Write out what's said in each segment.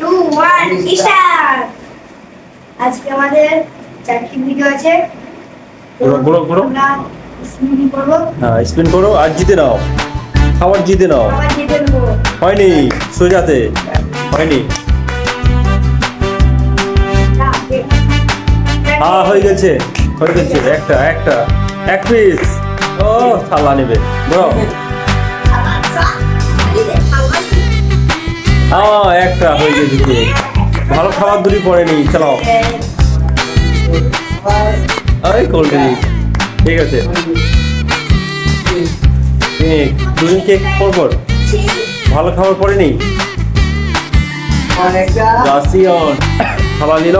Two one আজকে আমাদের চারটি ভিডিও আছে। ঘোরো, ঘোরো, স্পিনিং হ্যাঁ স্পিন করো আর জিতে নাও। খাবার জিতে নাও। হয়নি সোজাতে। হয়নি। হ্যাঁ হয়ে গেছে। হয়ে গেছে। একটা একটা। এক পিস ও থালা নেবে। বড় হ্যাঁ একটা হয়ে গেছে ভালো খাবার দুটি পড়েনি চালাও। এই কোল্ড ঠিক আছে। কেক দুজন কেক পরপর ভালো খাবার পড়েনি রাশিয়ন থালা নিল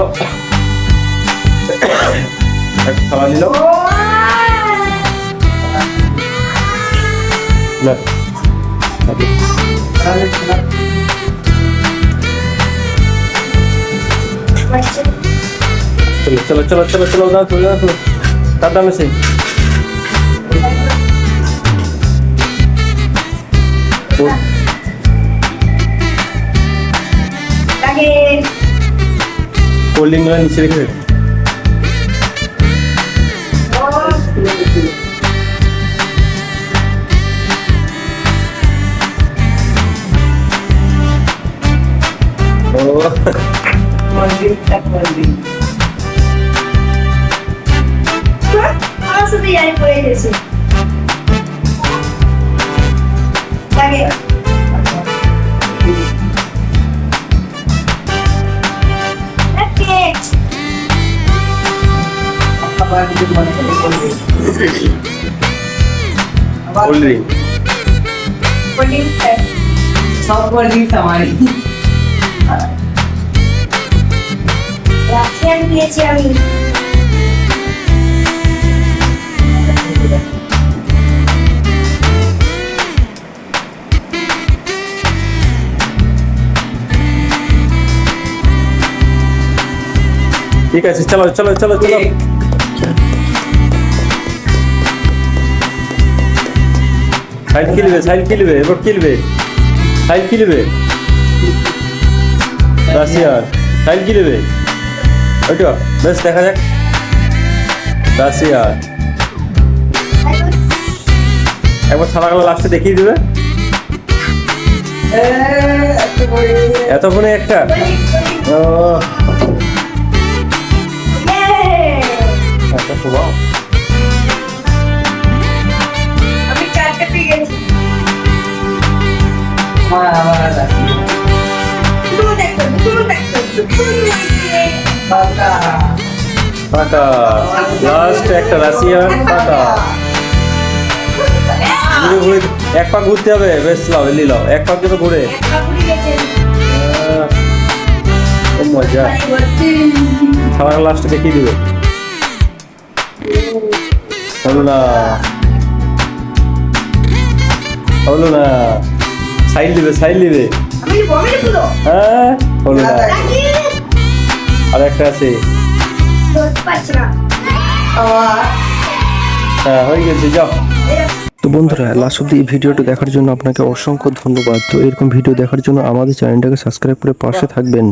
থালা নিল না। চলো চলো চলো চলো চলো দাও চলো দাও চলো তার দামে সেই cold drink নিচে রেখে দে। ও আমার সাথে জানি পড়ে গেছে লাগে কেক কোল্ড ড্রিঙ্ক কোল্ড সব কোল্ড ড্রিঙ্কস আমারই দিয়েছি আমি। ঠিক আছে চলো চলো চলো চলো। সাইড কিলবে সাইড কিলবে এবার কিলবে। সাইড কিলবে? রাশিয়ান সাইড কিলবে? ওইটা বেশ দেখা যাক। রাশিয়ান একবার ছাড়াগুলো লাস্টে দেখিয়ে দিবে। এতক্ষণে একটা। ও একটা শোভাও আমি চারটে পেয়ে লাস্ট একটা রাশিয়ান টাটা ঘুরে ঘুরে এক পাক ঘুরতে হবে বেশ লাও এলি এক পাক যেন ঘুরে। মজা। খাবার লাস্টে দেখিয়ে দিবে? হলো না হলো না সাইড দিবে। সাইড দিবে হ্যাঁ হলো না আর একটা আছে। হ্যাঁ হয়ে গেছে, যাও। তো বন্ধুরা লাস্ট অব্দি এই ভিডিওটা দেখার জন্য আপনাকে অসংখ্য ধন্যবাদ। তো এরকম ভিডিও দেখার জন্য আমাদের চ্যানেলটাকে সাবস্ক্রাইব করে পাশে থাকবেন।